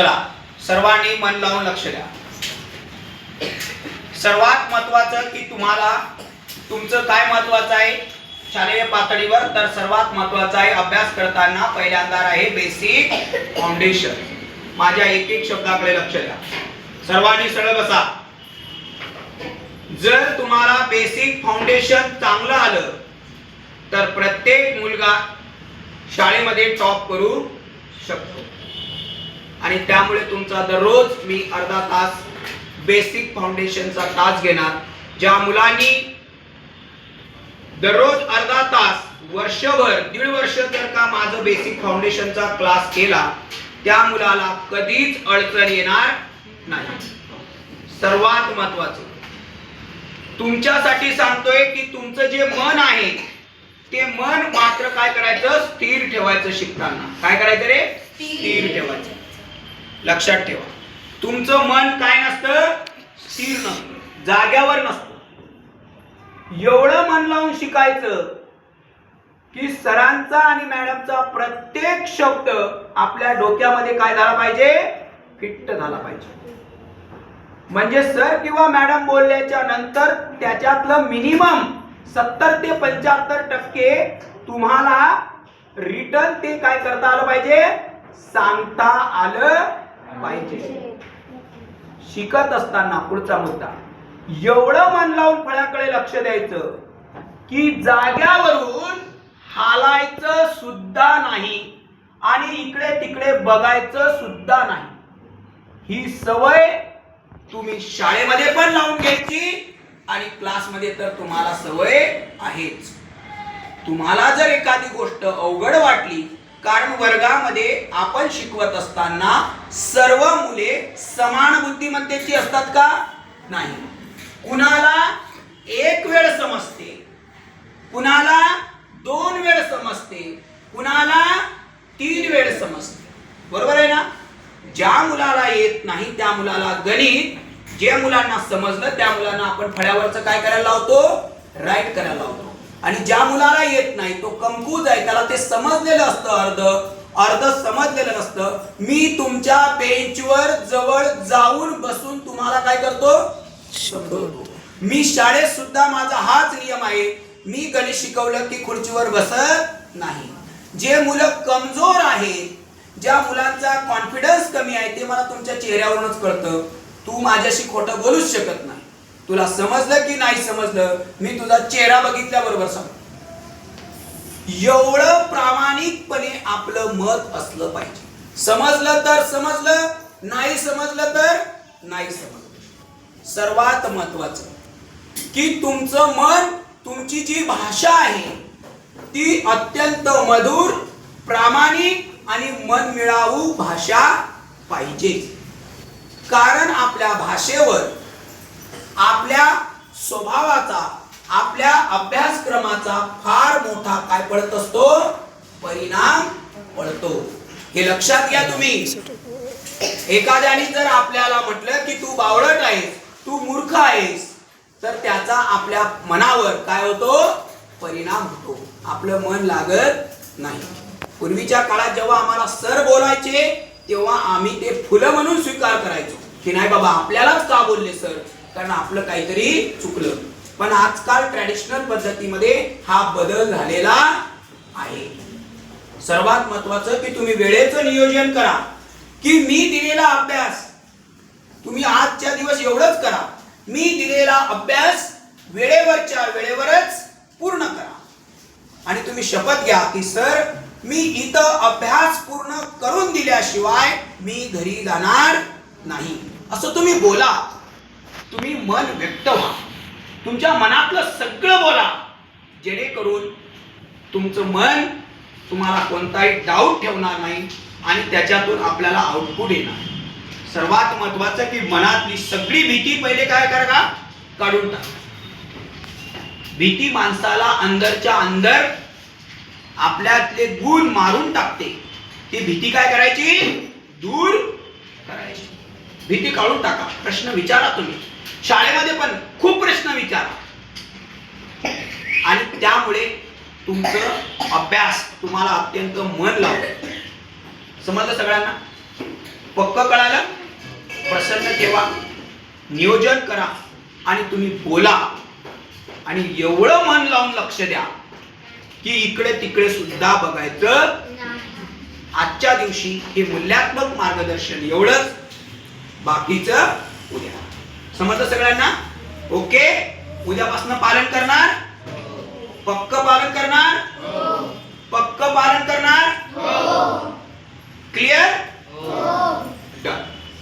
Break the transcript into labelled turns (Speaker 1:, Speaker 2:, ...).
Speaker 1: चला सर्वांनी मन लावून लक्ष द्या. सर्वात महत्वाचं की तुम्हाला तुमचं काय महत्वाचं आहे? शालेय पातळीवर तर सर्वात महत्वाचं आहे अभ्यास करताना पहिल्यांदा आहे बेसिक फाउंडेशन माझ्या एक एक शब्दाकडे लक्ष द्या. सर्वांनी सरळ बसा. जर तुम्हाला बेसिक फाउंडेशन चांगलं आलं तर प्रत्येक मुलगा शाळेमध्ये टॉप करू शकतो. आणि त्यामुळे तुमचा दररोज मी अर्धा तास बेसिक फाउंडेशनचा तास घेणार ज्या मुलांनी दररोज अर्धा तास वर्षभर दीड वर्ष जर का माझं बेसिक फाउंडेशनचा क्लास केला त्या मुलाला कधीच अडचण येणार नाही. सर्वात महत्वाचं. तुमच्यासाठी सांगतोय की तुमचं जे मन आहे ते मन मात्र काय करायचं? स्थिर ठेवायचं शिकताना. काय करायचं रे? स्थिर ठेवायचं. लक्षात ठेवा. तुमचं मन काय नसतं? स्थिर नसतं. जाग्यावर नसतं. एवढं मन लावून शिकायचं की सरांचा आणि मॅडमचा प्रत्येक शब्द आपल्या डोक्यामध्ये काय झाला पाहिजे? फिट्ट झाला पाहिजे. म्हणजे सर किंवा मॅडम बोलल्याच्या नंतर त्याच्यातलं मिनिमम सत्तर ते पंच्याहत्तर टक्के तुम्हाला रिटर्न ते काय करता आलं पाहिजे? सांगता आलं पाहिजे. शिकत असताना पुढचा मुद्दा. एवढं मन लावून फळ्याकडे लक्ष द्यायचं की जाग्यावरून हालायचं सुद्धा नाही आणि इकडे तिकडे बघायचं सुद्धा नाही. ही सवय तुम्ही शाळेमध्ये पण लावून घ्यायची आणि क्लासमध्ये तर तुम्हाला सवय आहेच. तुम्हाला जर एखादी गोष्ट अवघड वाटली कारण वर्गामध्ये आपण शिकवत असताना सर्व मुले समान बुद्धिमत्तेची असतात का? नाही. कुणाला एक वेळ समजते कुणाला दोन वेळ समजते कुणाला तीन वेळ समजते. बरोबर आहे ना? ज्या मुलाला येत नाही त्या मुलाला गणित जे मुलांना समजलं त्या मुलांना आपण फळ्यावरचं काय करायला लावतो? राईट करायला लावतो. आणि ज्या मुलाला येत नाही तो कमकुज आहे त्याला ते समजलेलं असतं अर्ध अर्ध समजलेलं नसतं. मी तुमच्या बेंचवर जवळ जाऊन बसून तुम्हाला काय करतो? मी शाळेत सुद्धा माझा हाच नियम आहे. मी गणित शिकवलं की खुर्चीवर बसत नाही. जे मुलं कमजोर आहेत ज्या मुलांचा कॉन्फिडन्स कमी आहे ते मला तुमच्या चेहऱ्यावरूनच कळतं. तू माझ्याशी खोटं बोलूच शकत नाही. तुला समजलं की नाही समजलं मी तुझा चेहरा बघितल्याबरोबर सांग एवढं प्रामाणिकपणे आपलं मत असलं पाहिजे. समजलं तर समजलं नाही समजलं तर नाही समजलं. सर्वात महत्वाचं की तुमचं मन तुमची जी भाषा आहे ती अत्यंत मधुर प्रामाणिक आणि मन मिळावू भाषा पाहिजे. कारण आपल्या भाषेवर आपल्या स्वभावाचा आपल्या अभ्यासक्रमाचा फार मोठा काय पडत असतो? परिणाम पडतो. हे लक्षात घ्या तुम्ही. एखाद्याने जर आपल्याला म्हटलं की तू बावळट आहेस तू मूर्ख आहेस तर त्याचा आपल्या मनावर काय होतो? परिणाम होतो. आपलं मन लागत नाही. पूर्वीच्या काळात जेव्हा आम्हाला सर बोलायचे तेव्हा आम्ही ते फुलं म्हणून स्वीकार करायचो. की नाही बाबा आपल्यालाच का बोलले सर? कारण आपलं काहीतरी चुकलं. पण आजकाल ट्रॅडिशनल पद्धतीमध्ये हा बदल झालेला आहे. सर्वात महत्वाचं की तुम्ही वेळेचं नियोजन करा. की मी दिलेला अभ्यास तुम्ही आजच्या दिवस एवढंच करा. मी दिलेला अभ्यास वेळेवरच्या वेळेवरच पूर्ण करा. आणि तुम्ही शपथ घ्या की सर मी इथं अभ्यास पूर्ण करून दिल्याशिवाय मी घरी जाणार नाही. असं तुम्ही बोला. तुम्ही मन व्यक्त व्हा. तुमच्या मनातलं सगळं बोला. जेणेकरून तुमचं मन तुम्हाला कोणताही डाऊट ठेवणार नाही आणि त्याच्यातून आपल्याला आउटपुट येणार. सर्वात महत्वाचं की मनातली सगळी भीती पहिले काय करा? का काढून टाका. भीती माणसाला अंदरच्या अंदर आपल्यातले गुण मारून टाकते. ती भीती काय करायची? दूर करायची. भीती काढून टाका. प्रश्न विचारा तुम्ही. शाळेमध्ये पण खूप प्रश्न विचारा. आणि त्यामुळे तुमचं अभ्यास तुम्हाला अत्यंत मन लावतं. समजलं सगळ्यांना? पक्क कळालं? प्रसन्न ठेवा. नियोजन करा. आणि तुम्ही बोला. आणि एवढं मन लावून लक्ष द्या की इकडे तिकडे सुद्धा बघायचं आजच्या दिवशी हे मूल्यात्मक मार्गदर्शन एवढंच. बाकीचं उद्या. समजलं सगळ्यांना? ओके? उद्यापासून पालन करणार? पक्क पालन करणार? पक्क पालन करणार? क्लिअर